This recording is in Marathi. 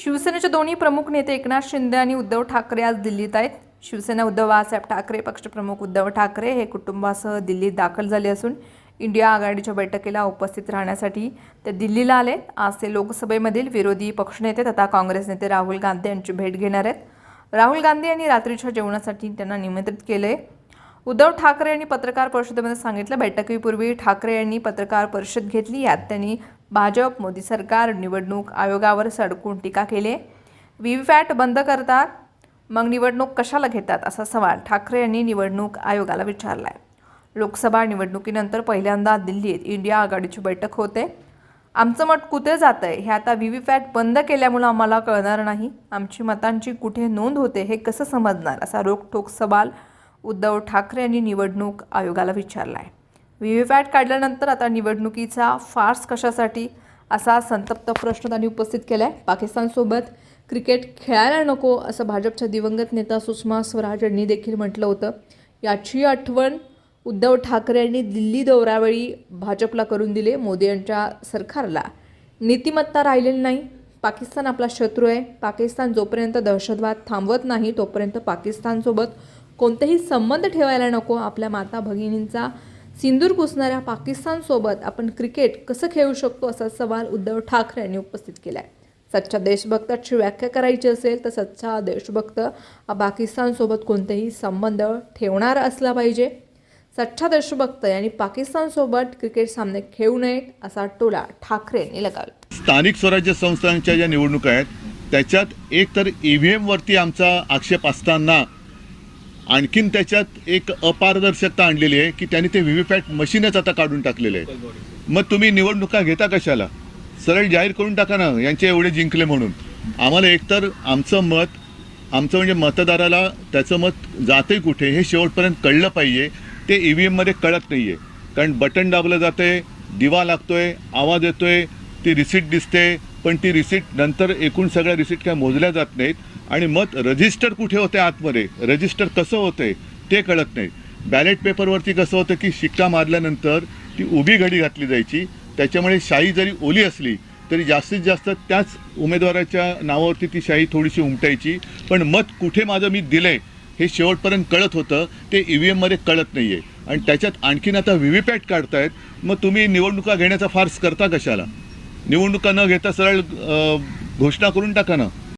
शिवसेनेचे दोन्ही प्रमुख नेते एकनाथ शिंदे आणि उद्धव ठाकरे आज दिल्लीत आहेत. शिवसेना उद्धव बाळासाहेब ठाकरे पक्षप्रमुख उद्धव ठाकरे हे कुटुंबासह दिल्लीत दाखल झाले असून इंडिया आघाडीच्या बैठकीला उपस्थित राहण्यासाठी ते दिल्लीला आले आज ते लोकसभेमधील विरोधी पक्षनेते तथा काँग्रेस नेते राहुल गांधी यांची भेट घेणार आहेत. राहुल गांधी यांनी रात्रीच्या जेवणासाठी त्यांना निमंत्रित केले उद्धव ठाकरे यांनी पत्रकार परिषदेमध्ये सांगितलं बैठकीपूर्वी ठाकरे यांनी पत्रकार परिषद घेतली यात त्यांनी भाजप मोदी सरकार निवडणूक आयोगावर सडकून टीका केली. व्हीव्हीपॅट बंद करतात मग निवडणूक कशाला घेतात असा सवाल ठाकरे यांनी निवडणूक आयोगाला विचारला आहे लोकसभा निवडणुकीनंतर पहिल्यांदा दिल्लीत इंडिया आघाडीची बैठक होते. आमचं मत कुठे जातं आहे हे आता व्हीव्हीपॅट बंद केल्यामुळं आम्हाला कळणार नाही. आमची मतांची कुठे नोंद होते हे कसं समजणार? असा रोखठोक सवाल उद्धव ठाकरे यांनी निवडणूक आयोगाला विचारला आहे व्ही वी पॅट काढल्यानंतर आता निवडणुकीचा फार्स कशासाठी असा संतप्त प्रश्न त्यांनी उपस्थित केला आहे पाकिस्तानसोबत क्रिकेट खेळायला नको असं भाजपच्या दिवंगत नेता सुषमा स्वराज यांनी देखील म्हटलं होतं. याची आठवण उद्धव ठाकरे यांनी दिल्ली दौऱ्यावेळी भाजपला करून दिले. मोदी यांच्या सरकारला. नीतिमत्ता राहिलेली नाही. पाकिस्तान आपला शत्रू आहे. पाकिस्तान जोपर्यंत दहशतवाद थांबवत नाही तोपर्यंत पाकिस्तानसोबत कोणतेही संबंध ठेवायला नको. आपल्या माता भगिनींचा सिंदूर पुसणाऱ्या पाकिस्तानसोबत आपण क्रिकेट कसं खेळू शकतो असा सवाल उद्धव ठाकरे यांनी उपस्थित केला आहे सच्चा देशभक्ताची व्याख्या करायची असेल तर सच्चा देशभक्त हा पाकिस्तानसोबत कोणतेही संबंध ठेवणारा असला पाहिजे. सच्चा देशभक्त यांनी पाकिस्तानसोबत क्रिकेट सामने खेळू नयेत असा टोला ठाकरे यांनी लगावला. स्थानिक स्वराज्य संस्थांच्या ज्या निवडणुका आहेत त्याच्यात एक तर ई व्ही एमवरती आमचा आक्षेप असताना आणखीन त्याच्यात एक अपारदर्शकता आणलेली आहे की त्यांनी ते व्ही व्ही पॅट मशीनच आता काढून टाकलेले आहे. मग तुम्ही निवडणुका घेता कशाला? सरळ जाहीर करून टाका ना यांचे एवढे जिंकले म्हणून. आम्हाला एकतर आमचं मत आमचं म्हणजे मतदाराला त्याचं मत जाते कुठे हे शेवटपर्यंत कळलं पाहिजे. ते ई व्ही एममध्ये कळत नाही आहे कारण बटन दाबलं आहे दिवा लागतोय आवाज येतोय ती रिसीट दिसते पण ती रिसीट नंतर एकूण सगळ्या रिसीट काय मोजल्या जात नाहीत. आणि मत रजिस्टर कुठे होते आतमध्ये? रजिस्टर कसं होते? ते कळत नाही. बॅलेट पेपरवरती कसं होतं की शिक्का मारल्यानंतर ती उभी घडी घातली जायची. त्याच्यामुळे शाई जरी ओली असली तरी जास्तीत जास्त त्याच उमेदवाराच्या नावावरती ती शाही थोडीशी उमटायची. पण मत कुठे माझं मी दिलंय हे शेवटपर्यंत कळत होतं. ते ई व्ही एममध्ये कळत नाही आहे आणि त्याच्यात आणखीन आता व्ही व्ही पॅट काढतायत. मग तुम्ही निवडणुका घेण्याचा फार्स करता कशाला? निवडणुका न घेता सरळ घोषणा करून टाका ना.